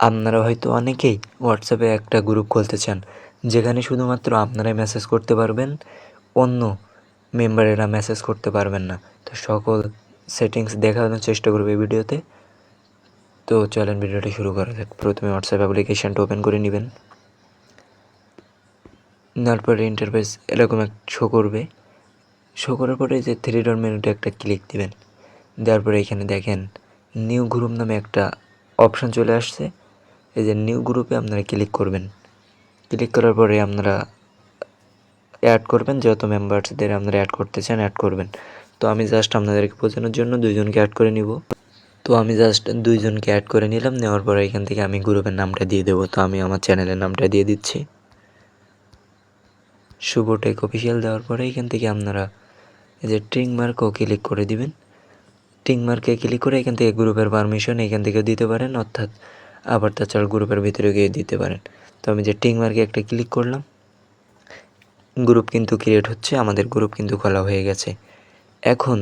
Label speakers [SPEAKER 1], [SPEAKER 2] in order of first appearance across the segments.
[SPEAKER 1] আপনারা হয়তো অনেকেই হোয়াটসঅ্যাপে একটা গ্রুপ খুলতে চান, যেখানে শুধুমাত্র আপনারাই মেসেজ করতে পারবেন, অন্য মেম্বারেরা মেসেজ করতে পারবেন না। তো সকল সেটিংস দেখানোর চেষ্টা করবে এই ভিডিওতে। তো চলেন ভিডিওটা শুরু করা যাক। প্রথমে হোয়াটসঅ্যাপ অ্যাপ্লিকেশানটা ওপেন করে নেবেন। নেওয়ার পরে ইন্টারফেস এরকম এক শো করবে। শো করার পরে যে থ্রি ডট মেনুতে একটা ক্লিক দিবেন। দেওয়ার পরে এখানে দেখেন নিউ গ্রুপ নামে একটা অপশান চলে আসছে। এই যে নিউ গ্রুপে আপনারা ক্লিক করবেন। ক্লিক করার পরে আপনারা অ্যাড করবেন যত মেম্বার্সদের আপনারা অ্যাড করতে চান অ্যাড করবেন। তো আমি জাস্ট আপনাদেরকে বোঝানোর জন্য দুইজনকে অ্যাড করে নিব। তো আমি জাস্ট দুইজনকে অ্যাড করে নিলাম, নেওয়ার পরে এখান থেকে আমি গ্রুপের নামটা দিয়ে দেবো। তো আমি আমার চ্যানেলের নামটা দিয়ে দিচ্ছি। শুভ টেক অফিসিয়াল দেওয়ার পরে এখান থেকে আপনারা এই যে ট্রিং মার্কও ক্লিক করে দিবেন। ট্রিং মার্কে ক্লিক করে এখান থেকে গ্রুপের পারমিশন এখান থেকে দিতে পারেন, অর্থাৎ আবার তাছাড়া গ্রুপের ভিতরে গিয়ে দিতে পারেন। তো আমি যে টিং মার্কে একটা ক্লিক করলাম, গ্রুপ কিন্তু ক্রিয়েট হচ্ছে, আমাদের গ্রুপ কিন্তু খোলা হয়ে গেছে। এখন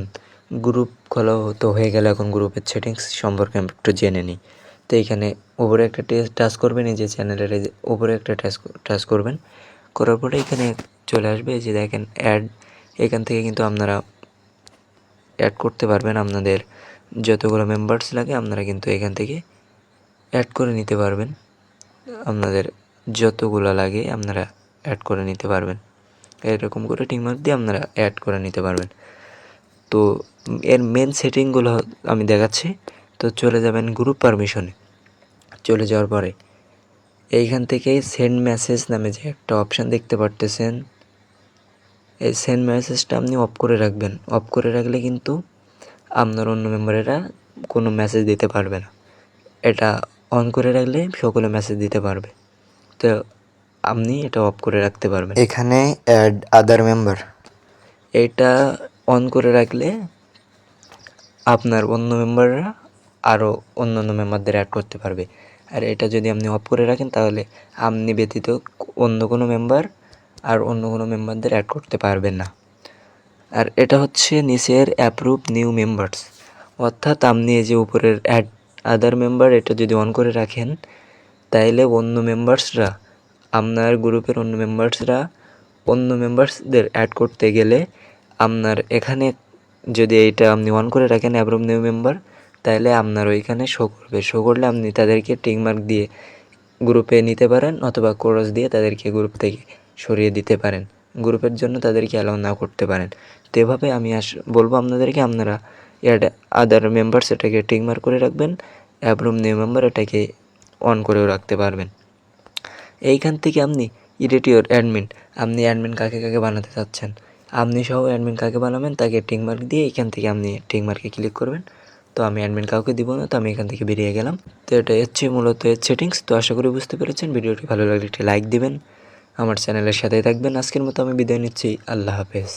[SPEAKER 1] গ্রুপ খোলা তো হয়ে গেলে, এখন গ্রুপের সেটিংস সম্পর্কে আমি একটু জেনে নিই। তো এখানে ওপরে একটা টাচ করবেন, এই যে চ্যানেলের ওপরে একটা টাচ টাচ করবেন। করার পরে এখানে চলে আসবে, এই যে দেখেন অ্যাড। এখান থেকে কিন্তু আপনারা অ্যাড করতে পারবেন, আপনাদের যতগুলো মেম্বার্স লাগে, আপনারা কিন্তু এখান থেকে অ্যাড করে নিতে পারবেন। আপনাদের যতগুলো লাগে আপনারা অ্যাড করে নিতে পারবেন। এরকম করে টিকমার্ক দিয়ে আপনারা অ্যাড করে নিতে পারবেন। তো এর মেন সেটিংগুলো আমি দেখাচ্ছি। তো চলে যাবেন গ্রুপ পারমিশনে চলে যাওয়ার পরে এইখান থেকে সেন্ড মেসেজ নামে যে একটা অপশান দেখতে পারতেছেন। এই সেন্ড মেসেজটা আপনি অফ করে রাখবেন। অফ করে রাখলে কিন্তু আপনার অন্য মেম্বারেরা কোনো মেসেজ দিতে পারবে না। এটা অন করে রাখলে সকলে মেসেজ দিতে পারবে। তো আপনি এটা অফ করে রাখতে পারবেন।
[SPEAKER 2] এখানে অ্যাড আদার মেম্বার
[SPEAKER 1] এটা অন করে রাখলে আপনার অন্য মেম্বাররা আরও অন্য অন্য মেম্বারদের অ্যাড করতে পারবে। আর এটা যদি আপনি অফ করে রাখেন তাহলে আপনি ব্যতীত অন্য কোনো মেম্বার আর অন্য কোনো মেম্বারদের অ্যাড করতে পারবেন না। আর এটা হচ্ছে নিচের অ্যাপ্রুভ নিউ মেম্বার্স অর্থাৎ আপনি এই যে উপরের অ্যাড আদার মেম্বার এটা যদি অন করে রাখেন, তাইলে অন্য মেম্বার্সরা আপনার গ্রুপের অন্য মেম্বার্সরা অন্য মেম্বার্সদের অ্যাড করতে গেলে আপনার এখানে যদি এটা আপনি অন করে রাখেন অ্যাপ্রুভ নিউ মেম্বার তাহলে আপনার ওইখানে শো করবে। শো করলে আপনি তাদেরকে টিকমার্ক দিয়ে গ্রুপে নিতে পারেন অথবা কোরস দিয়ে তাদেরকে গ্রুপ থেকে সরিয়ে দিতে পারেন। গ্রুপের জন্য তাদেরকে অ্যালাউ না করতে পারেন। তো এভাবে আমি আস, বলব আপনাদেরকে, আপনারা অ্যাড আদার মেম্বার্স এটাকে টিকমার্ক করে রাখবেন অ্যাপ্রুভ নিউ মেম্বার এটাকে অন করেও রাখতে পারবেন। এইখান থেকে আপনি ইডিট ইউর অ্যাডমিন আপনি অ্যাডমিন কাকে কাকে বানাতে চাচ্ছেন, আপনি সহ অ্যাডমিন কাকে বানাবেন, তাকে টিকমার্ক দিয়ে এখান থেকে আপনি টিকমার্কে ক্লিক করবেন। তো আমি অ্যাডমিন কাউকে দিব না, তো আমি এখান থেকে বেরিয়ে গেলাম। তো এটা হচ্ছে মূলত এর সেটিংস তো আশা করি বুঝতে পেরেছেন। ভিডিওটি ভালো লাগলে একটি লাইক দিবেন। আমার চ্যানেলের সাথেই থাকবেন। আজকের মতো আমি বিদায় নিচ্ছি। আল্লাহ হাফেজ।